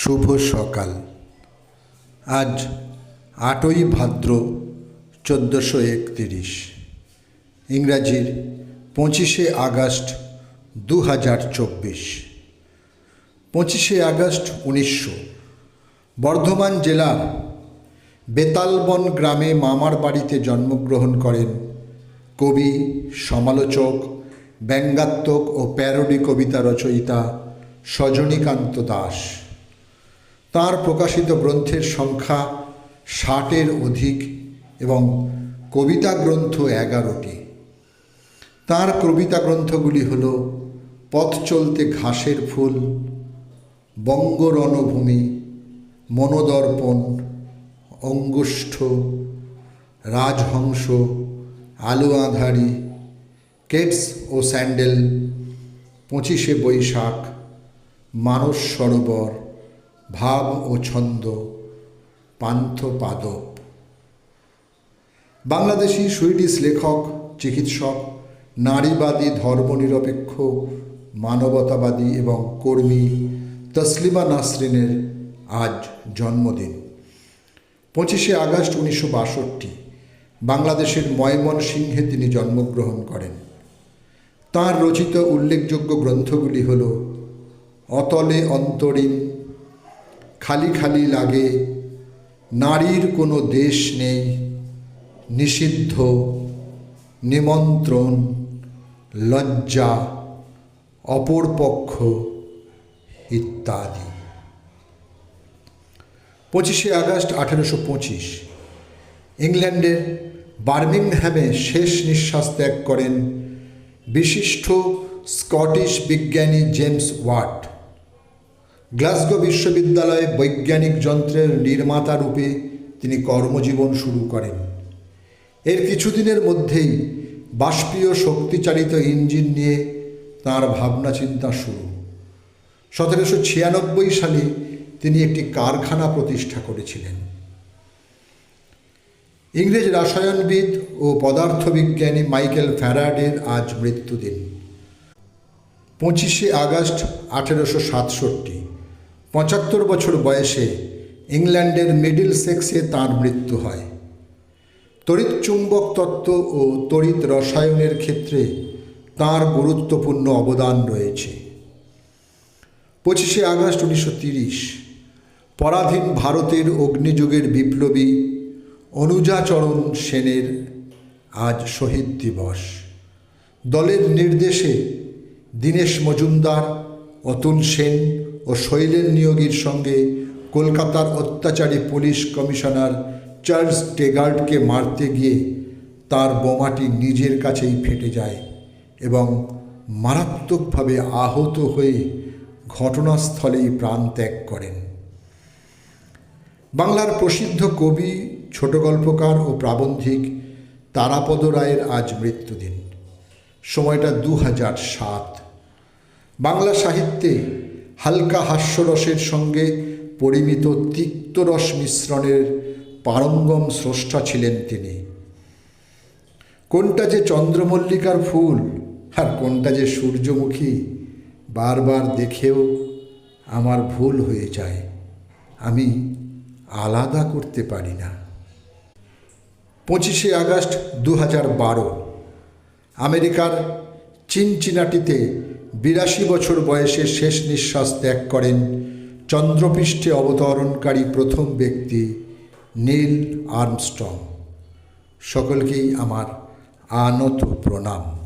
শুভ সকাল। আজ আটই ভাদ্র চোদ্দোশো একতিরিশ। ইংরাজির পঁচিশে আগস্ট দু হাজার চব্বিশ। পঁচিশে আগস্ট উনিশশো। বর্ধমান জেলার বেতালবন গ্রামে মামার বাড়িতে জন্মগ্রহণ করেন কবি, সমালোচক, ব্যঙ্গাত্মক ও প্যারোডি কবিতা রচয়িতা সজনীকান্ত দাস। তার প্রকাশিত গ্রন্থের সংখ্যা ষাটের অধিক এবং কবিতা গ্রন্থ এগারোটি। তার কবিতা গ্রন্থগুলি হল পথ চলতে ঘাসের ফুল বঙ্গ রণভূমি মনোদর্পণ, অঙ্গুষ্ঠ, রাজহংস আলো আঁধারি কেটস ও স্যান্ডেল, পঁচিশে বৈশাখ, মানস সরোবর ভাব ও ছন্দ, পান্থ পাদপ। বাংলাদেশি সুইডিশ লেখক, চিকিৎসক, নারীবাদী ধর্মনিরপেক্ষ, মানবতাবাদী এবং কর্মী তসলিমা নাসরিনের আজ জন্মদিন। পঁচিশে আগস্ট উনিশশো বাষট্টি, বাংলাদেশের ময়মনসিংহে তিনি জন্মগ্রহণ করেন। তাঁর রচিত উল্লেখযোগ্য গ্রন্থগুলি হল অতলে অন্তরীণ খালি খালি লাগে, নারীর কোনো দেশ নেই, নিষিদ্ধ, নিমন্ত্রণ, লজ্জা, অপরপক্ষ ইত্যাদি। পঁচিশে আগস্ট আঠেরোশো পঁচিশ, ইংল্যান্ডের বার্মিংহ্যামে শেষ নিঃশ্বাস ত্যাগ করেন বিশিষ্ট স্কটিশ বিজ্ঞানী জেমস ওয়াট। গ্লাসগো বিশ্ববিদ্যালয়ে বৈজ্ঞানিক যন্ত্রের নির্মাতা রূপে তিনি কর্মজীবন শুরু করেন। এর কিছুদিনের মধ্যেই বাষ্পীয় শক্তিচালিত ইঞ্জিন নিয়ে তাঁর ভাবনা চিন্তা শুরু। সতেরোশো ছিয়ানব্বই সালে তিনি একটি কারখানা প্রতিষ্ঠা করেছিলেন। ইংরেজ রাসায়নবিদ ও পদার্থবিজ্ঞানী মাইকেল ফ্যারাডের আজ মৃত্যুদিন। পঁচিশে আগস্ট আঠেরোশো সাতষট্টি। পঁচাত্তর বছর বয়সে ইংল্যান্ডের মিডিল সেক্সে তাঁর মৃত্যু হয়। তড়িৎ চুম্বক তত্ত্ব ও তড়িৎ রসায়নের ক্ষেত্রে তাঁর গুরুত্বপূর্ণ অবদান রয়েছে। পঁচিশে আগস্ট উনিশশো তিরিশ, পরাধীন ভারতের অগ্নিযুগের বিপ্লবী অনুজাচরণ সেনের আজ শহীদ দিবস। দলের নির্দেশে দীনেশ মজুমদার, অতুল সেন ও শৈলেন নিয়োগীর সঙ্গে কলকাতার অত্যাচারী পুলিশ কমিশনার চার্লস টেগার্ডকে মারতে গিয়ে তার বোমাটি নিজের কাছেই ফেটে যায় এবং মারাত্মকভাবে আহত হয়ে ঘটনাস্থলেই প্রাণ ত্যাগ করেন। বাংলার প্রসিদ্ধ কবি, ছোট গল্পকার ও প্রাবন্ধিক তারাপদ রায়ের আজ মৃত্যুদিন। সময়টা দু সাত। বাংলা সাহিত্যে হালকা হাস্যরসের সঙ্গে পরিমিত তিক্তরস মিশ্রণের পারঙ্গম স্রষ্টা ছিলেন তিনি। কোনটা যে চন্দ্রমল্লিকার ফুল আর কোনটা যে সূর্যমুখী বারবার দেখেও আমার ভুল হয়ে যায়। আমি আলাদা করতে পারি না। পঁচিশে আগস্ট দু হাজার বারো, আমেরিকার চিনচিনাটিতে বিরাশি বছর বয়সে শেষ নিঃশ্বাস ত্যাগ করেন চন্দ্রপৃষ্ঠে অবতরণকারী প্রথম ব্যক্তি নীল আর্মস্ট্রং। সকলকেই আমার আনত প্রণাম।